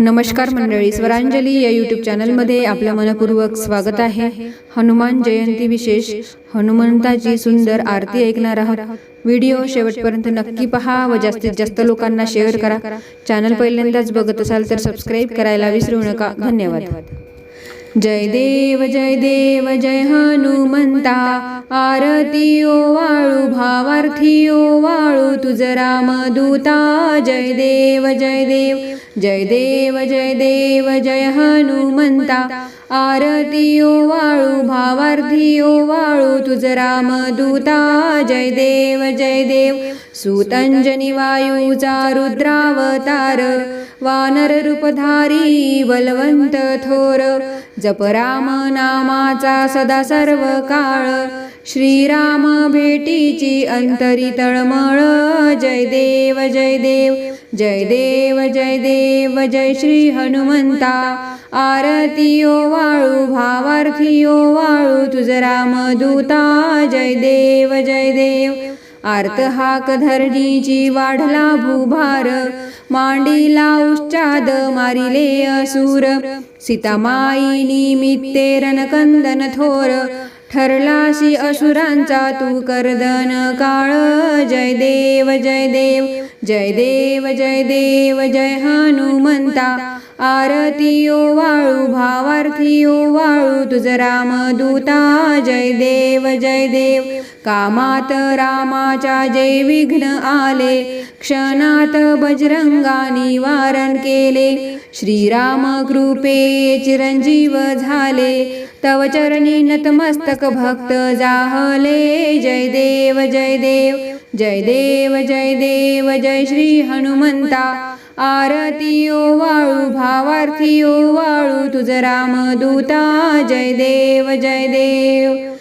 नमस्कार मंडळी स्वरांजली या यूट्यूब चॅनलमध्ये आपलं मनपूर्वक स्वागत आहे. हनुमान जयंती विशेष. हनुमंताची सुंदर आरती ऐकणार आहोत. व्हिडिओ शेवटपर्यंत नक्की पहा व जास्तीत जास्त लोकांना शेअर करा. चॅनल पहिल्यांदाच बघत असाल तर सबस्क्राईब करायला विसरू नका. धन्यवाद. जय देव जय देव जय हनुमंता. आरती ओ वाळू भावार्थी ओ वाळू तुझ राम दूता. जय देव जय देव जय देव जय देव जय हनुमंता. आरती ओ वाळू भावार्थी ओ वाळू तुझ राम दूता. जय देव जय देव सुतंजनी वायूचा रुद्रावतार. वानर रूपधारी बलवंत थोर. जप राम नामाचा सदा सर्व काळ श्रीराम भेटीची अंतरी तळमळ. जय देव जय देव जय देव जय देव जय श्री हनुमंता. आरतीयो वाळू भावार्थियो वाळू तुझ राम दूता. जय देव जय देव आर्त हाक धरणीची वाढला भूभार मांडीला उश्चाद मारिले असुर सीतामाई निमित्ते रणकंदन थोर ठरलाशी असुरांचा तू करदन काळ जय देव जय देव जय देव जय देव जय हनुमंता आरतीयो वाळू भावार्थियो वाळू तुझ राम दूता जय देव जय देव. कामात रामाच्या जय विघ्न आले क्षणात बजरंगा निवारण केले. श्रीराम कृपे चिरंजीव झाले तव चरणी नतमस्तक भक्त जाहले. जय देव जय देव जय देव जय देव जय श्री हनुमंता. आरतीयो वाळू भावार्थी वाळू तुझ राम दूता जय देव जय देव.